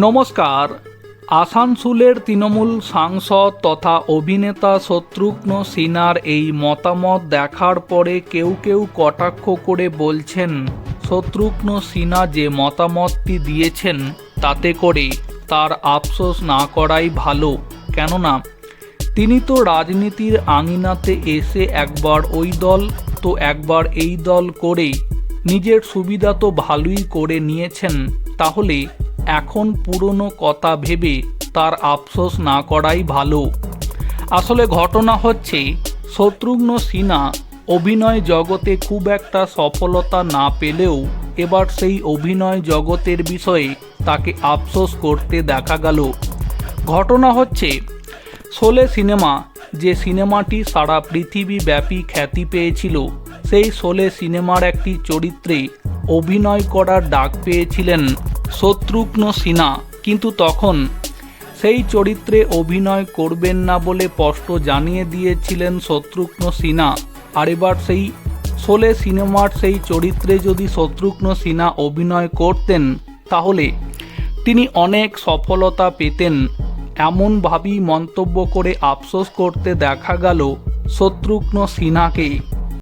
নমস্কার। আসানসোলের তৃণমূল সাংসদ তথা অভিনেতা শত্রুঘ্ন সিনহার এই মতামত দেখার পরে কেউ কেউ কটাক্ষ করে বলছেন, শত্রুঘ্ন সিনহা যে মতামতটি দিয়েছেন তাতে করে তার আফসোস না করাই ভালো। কেননা, তিনি তো রাজনীতির আঙিনাতে এসে একবার ওই দল, তো একবার এই দল করে নিজের সুবিধা তো ভালোই করে নিয়েছেন। তাহলে এখন পুরনো কথা ভেবে তার আফসোস না করাই ভালো। আসলে ঘটনা হচ্ছে, শত্রুঘ্ন সিনহা অভিনয় জগতে খুব একটা সফলতা না পেলেও এবার সেই অভিনয় জগতের বিষয়ে তাকে আফসোস করতে দেখা গেল। ঘটনা হচ্ছে, শোলে সিনেমা যে সিনেমাটি সারা পৃথিবীব্যাপী খ্যাতি পেয়েছিল, সেই শোলে সিনেমার একটি চরিত্রে অভিনয় করার ডাক পেয়েছিলেন। শত্রুঘ্ন সিনহা, কিন্তু তখন সেই চরিত্রে অভিনয় করবেন না বলে স্পষ্ট জানিয়ে দিয়েছিলেন শত্রুঘ্ন সিনহা। আর এবার সেই শোলে সিনেমার সেই চরিত্রে যদি শত্রুঘ্ন সিনহা অভিনয় করতেন, তাহলে তিনি অনেক সফলতা পেতেন। এমনভাবেই মন্তব্য করে আফসোস করতে দেখা গেল শত্রুঘ্ন সিনহাকে।